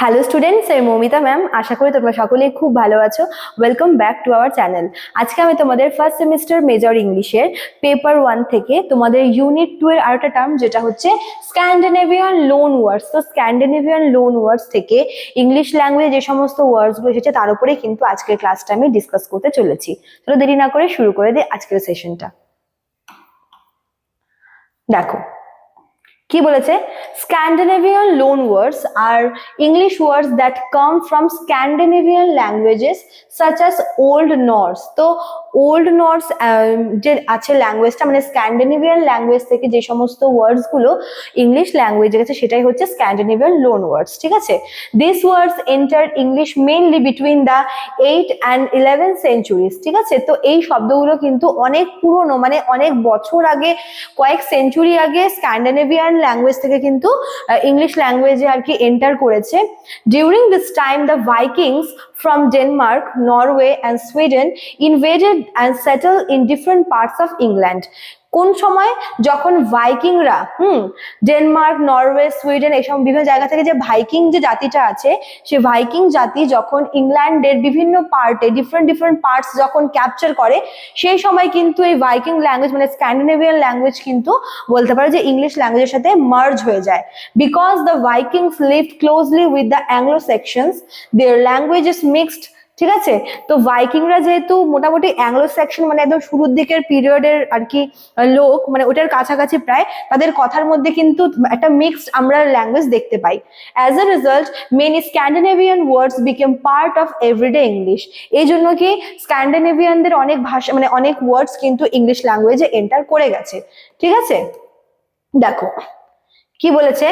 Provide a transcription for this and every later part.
Hello students আমি Moumita ma'am আশা করি তোমরা সকলেই খুব ভালো আছো। Welcome back to our channel আজকে আমি তোমাদের ফার্স্ট সেমিস্টার মেজর ইংলিশের পেপার ওয়ান থেকে তোমাদের ইউনিট টু এর আরেকটা টার্ম যেটা হচ্ছে স্ক্যান্ডিনেভিয়ান লোন ওয়ার্ডস তো স্ক্যান্ডিনেভিয়ান লোন ওয়ার্ডস থেকে ইংলিশ ল্যাঙ্গুয়েজে যে সমস্ত ওয়ার্ডসগুলো এসেছে তার উপরে কিন্তু আজকের ক্লাসটা আমি ডিসকাস করতে চলেছি। চলো দেরি না করে শুরু করে দিই আজকের সেশনটা দেখো কি বলেছে? Scandinavian loan words are English words that come from Scandinavian languages such as Old Norse তো ওল্ড নর্স যে আছে ল্যাঙ্গুয়েজটা মানে স্ক্যান্ডিনেভিয়ান ল্যাঙ্গুয়েজ থেকে যে সমস্ত ওয়ার্ডসগুলো ইংলিশ ল্যাঙ্গুয়েজে গেছে সেটাই হচ্ছে স্ক্যান্ডিনেভিয়ান লোন ওয়ার্ডস ঠিক আছে? This words enter English mainly between the eight and eleven centuries ঠিক আছে? তো এই শব্দগুলো কিন্তু অনেক পুরনো মানে অনেক বছর আগে, কয়েক সেঞ্চুরি আগে স্ক্যান্ডিনেভিয়ান ডিফারেন্ট ল্যাঙ্গুয়েজ থেকে কিন্তু ইংলিশ ল্যাঙ্গুয়েজে আর কি এন্টার করেছে। During this time the Vikings from Denmark Norway and Sweden invaded and settle in different parts of England কোন সময়? যখন ভাইকিংরা, হুম, ডেনমার্ক, নরওয়ে, সুইডেন এইসব বিভিন্ন জায়গা থেকে যে ভাইকিং যে জাতিটা আছে, সে ভাইকিং জাতি যখন ইংল্যান্ডের বিভিন্ন পার্টে ডিফারেন্ট ডিফারেন্ট পার্টস যখন ক্যাপচার করে, সেই সময় কিন্তু এই ভাইকিং ল্যাঙ্গুয়েজ মানে স্ক্যান্ডিনেভিয়ান ল্যাঙ্গুয়েজ কিন্তু বলতে পারে যে ইংলিশ ল্যাঙ্গুয়েজের সাথে মার্জ হয়ে যায়। Because the Vikings live closely with the Anglo Saxons their language is mixed ঠিক আছে? তো ভাইকিংরা যেহেতু মোটামুটি অ্যাংলো সেকশন মানে একদম শুরুর দিকের পিরিয়ডের আর কি লোক মানে ওটার কাছাকাছি প্রায়, তাদের কথার মধ্যে কিন্তু একটা মিক্সড আমরা ল্যাঙ্গুয়েজ দেখতে পাই। As a result many Scandinavian words became part of everyday English এই জন্য কি স্ক্যান্ডিনেভিয়ানদের অনেক ভাষা মানে অনেক ওয়ার্ডস কিন্তু ইংলিশ ল্যাঙ্গুয়েজে এন্টার করে গেছে। ঠিক আছে? দেখো কি বলেছে?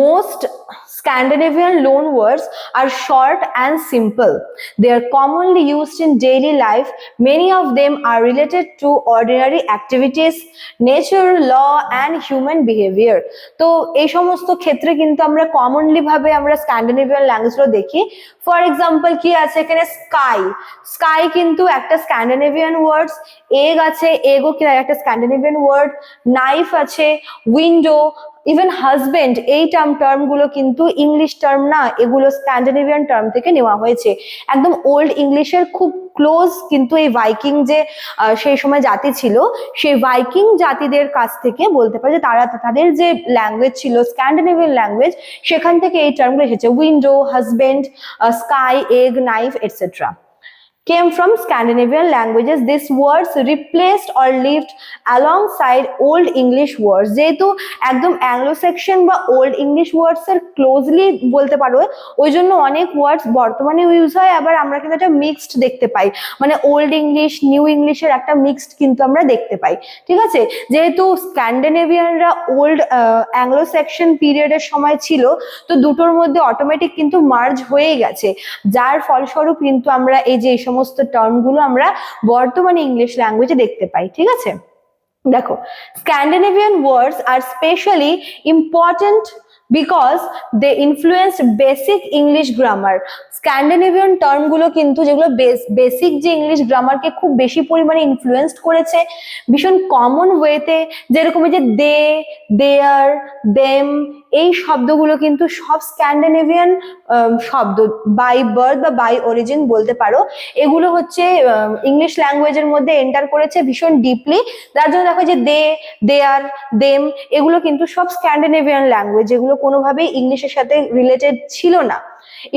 Most Scandinavian loan words are short and simple they are commonly used in daily life many of them are related to ordinary activities nature law and human behaviour তো এই সমস্ত ক্ষেত্রে কিন্তু আমরা কমনলি ভাবে আমরা স্ক্যান্ডিনেভিয়ান ল্যাঙ্গুয়েজগুলো দেখি। ফর এক্সাম্পল কি আছে এখানে? স্কাই স্কাই কিন্তু একটা স্ক্যান্ডিনেভিয়ান ওয়ার্ডস এগ আছে এগও কি, একটা স্ক্যান্ডিনেভিয়ান ওয়ার্ড নাইফ আছে উইন্ডো ইভেন হাজবেন্ড এই টার্ম টার্মগুলো কিন্তু ইংলিশ টার্ম না, এগুলো স্ক্যান্ডিনেভিয়ান টার্ম থেকে নেওয়া হয়েছে। একদম ওল্ড ইংলিশের খুব ক্লোজ কিন্তু এই ভাইকিং যে সেই সময় জাতি ছিল, সেই ভাইকিং জাতিদের কাছ থেকে বলতে পারে যে তারা তাদের যে ল্যাঙ্গুয়েজ ছিল স্ক্যান্ডিনেভিয়ান ল্যাঙ্গুয়েজ সেখান থেকে এই টার্মগুলো এসেছে। Window husband sky egg knife etcetera came from Scandinavian languages. These words replaced or lived alongside Old English words. যেহেতু একদম অ্যাংলো সেকশন বা ওল্ড ইংলিশ ওয়ার্ডস এর ক্লোজলি বলতে পারো, ওই জন্য অনেক ওয়ার্ডস বর্তমানে ইউজ হয়, আবার আমরা কিন্তু একটা মিক্সড দেখতে পাই মানে ওল্ড ইংলিশ নিউ ইংলিশের একটা মিক্সড কিন্তু আমরা দেখতে পাই ঠিক আছে যেহেতু স্ক্যান্ডিনেভিয়ানরা ওল্ড অ্যাংলো সেকশন পিরিয়ডের সময় ছিল, তো দুটোর মধ্যে অটোমেটিক কিন্তু মার্জ হয়ে গেছে যার ফলস্বরূপ কিন্তু আমরা এই যে এই সমস্ত টার্মগুলো আমরা বর্তমানে ইংলিশ ল্যাঙ্গুয়েজে দেখতে পাই, ঠিক আছে? দেখো Scandinavian words are specially important because they influenced basic English grammar Scandinavian টার্মগুলো কিন্তু যেগুলো বেসিক যে ইংলিশ গ্রামারকে খুব বেশি পরিমাণে ইনফ্লুয়েন্সড করেছে, ভীষণ কমন ওয়েতে যেরকম যে দে দেয়ার দেম এই শব্দগুলো কিন্তু সব স্ক্যান্ডিনেভিয়ান শব্দ বাই বার্থ বা বাই অরিজিন বলতে পারো। এগুলো হচ্ছে ইংলিশ ল্যাঙ্গুয়েজের মধ্যে এন্টার করেছে ভীষণ ডিপলি যার জন্য দেখো যে দে আর দেম এগুলো কিন্তু সব স্ক্যান্ডিনেভিয়ান ল্যাঙ্গুয়েজ এগুলো কোনোভাবেই ইংলিশের সাথে রিলেটেড ছিল না।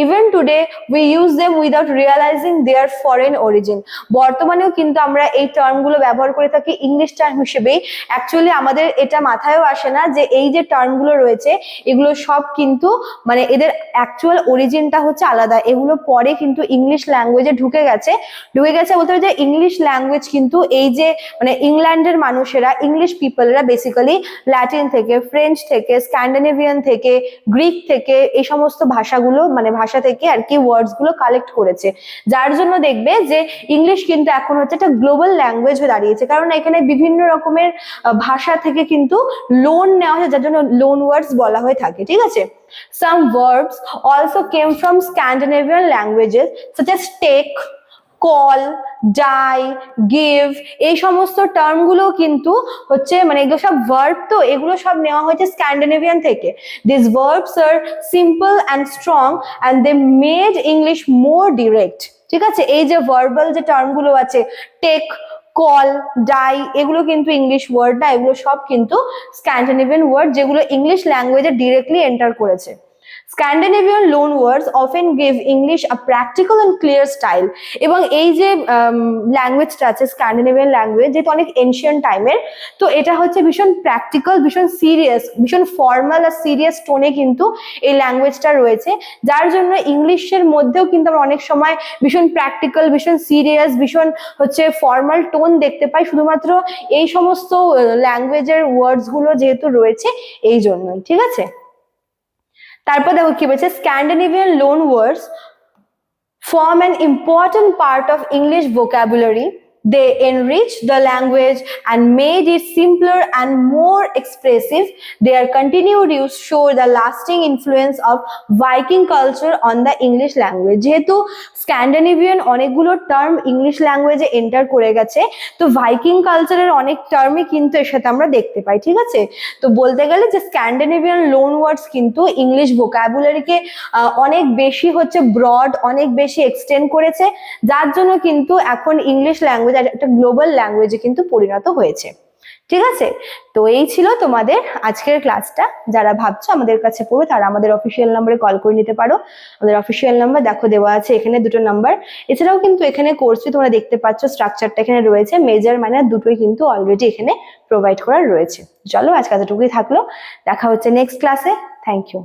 Even today we use them without realizing their foreign origin বর্তমানেও কিন্তু আমরা এই টার্মগুলো ব্যবহার করে থাকি ইংলিশ টার্ম হিসেবেই। অ্যাকচুয়ালি আমাদের এটা মাথায়ও আসে না যে এই যে টার্মগুলো রয়েছে, এগুলো সব কিন্তু মানে এদের অ্যাকচুয়াল অরিজিনটা হচ্ছে আলাদা। এগুলো পরে কিন্তু ইংলিশ ল্যাঙ্গুয়েজে ঢুকে গেছে। ঢুকে গেছে বলতে যে ইংলিশ ল্যাঙ্গুয়েজ কিন্তু এই যে মানে ইংল্যান্ডের মানুষেরা ইংলিশ পিপলরা বেসিক্যালি ল্যাটিন থেকে ফ্রেঞ্চ থেকে স্ক্যান্ডিনেভিয়ান থেকে গ্রিক থেকে এই সমস্ত ভাষাগুলো মানে ভাষা থেকে আর কি ওয়ার্ডসগুলো কালেক্ট করেছে। যার জন্য দেখবে যে ইংলিশ কিন্তু এখন হচ্ছে একটা গ্লোবাল ল্যাঙ্গুয়েজ হয়ে দাঁড়িয়েছে। কারণ এখানে বিভিন্ন রকমের ভাষা থেকে কিন্তু লোন নেওয়া হয়েছে যার জন্য লোন ওয়ার্ডস বলা হয়ে থাকে ঠিক আছে? Some verbs also came from Scandinavian languages such as take, call die give এই সমস্ত টার্মগুলো কিন্তু হচ্ছে মানে এগুলো সব ভার্ব তো, এগুলো সব নেওয়া হয়েছে স্ক্যান্ডিনেভিয়ান থেকে। This verbs are simple and strong and they made English more direct ঠিক আছে? এই যে ভার্বাল যে টার্মগুলো আছে টেক কল ডাই এগুলো কিন্তু ইংলিশ ওয়ার্ড না, এগুলো সব কিন্তু স্ক্যান্ডিনেভিয়ান ওয়ার্ড যেগুলো ইংলিশ ল্যাঙ্গুয়েজে ডিরেক্টলি এন্টার করেছে। Scandinavian loan words often give English a practical and clear style এবং এই যে ল্যাঙ্গুয়েজটা আছে স্ক্যান্ডিনেভিয়ান ল্যাঙ্গুয়েজ যেহেতু অনেক এনশিয়ান টাইমের তো এটা হচ্ছে ভীষণ প্র্যাকটিক্যাল ভীষণ সিরিয়াস ভীষণ ফর্মাল আর সিরিয়াস টোনে কিন্তু এই ল্যাঙ্গুয়েজটা রয়েছে। যার জন্য ইংলিশের মধ্যেও কিন্তু আমরা অনেক সময় ভীষণ প্র্যাকটিক্যাল ভীষণ সিরিয়াস ভীষণ হচ্ছে ফর্মাল টোন দেখতে পাই। শুধুমাত্র এই সমস্ত ল্যাঙ্গুয়েজের ওয়ার্ডসগুলো যেহেতু রয়েছে, এই জন্যই। ঠিক আছে? তারপর দেখো কি বলছে Scandinavian loan words form an important part of English vocabulary. They enrich the language and made it simpler and more expressive. Their continued use show the lasting influence of Viking culture on the English language. যেহেতু Scandinavian অনেকগুলো term English ল্যাঙ্গুয়েজে enter করে গেছে, তো Viking কালচারের অনেক টার্মই কিন্তু এর সাথে আমরা দেখতে পাই, ঠিক আছে তো বলতে গেলে যে স্ক্যান্ডিনেভিয়ান লোন ওয়ার্ডস কিন্তু ইংলিশ ভোকাবুলারিকে অনেক বেশি হচ্ছে ব্রড অনেক বেশি এক্সটেন্ড করেছে, যার জন্য কিন্তু এখন ইংলিশ ল্যাঙ্গুয়েজ একটা গ্লোবাল ল্যাঙ্গুয়েজে কিন্তু পরিণত হয়েছে। ঠিক আছে? তো এই ছিল তোমাদের আজকের ক্লাসটা যারা ভাবছ আমাদের কাছে পড়বে, তারা আমাদের অফিসিয়াল নাম্বারে কল করে নিতে পারো। আমাদের অফিসিয়াল নাম্বার দেখো দেওয়া আছে, এখানে দুটো নাম্বার এছাড়াও কিন্তু এখানে কোর্সে তোমরা দেখতে পাচ্ছ স্ট্রাকচারটা এখানে রয়েছে। মেজর মাইনার দুটোই কিন্তু অলরেডি এখানে প্রোভাইড করা রয়েছে। চলো আজকে এতটুকুই থাকল। দেখা হচ্ছে নেক্সট ক্লাসে থ্যাংক ইউ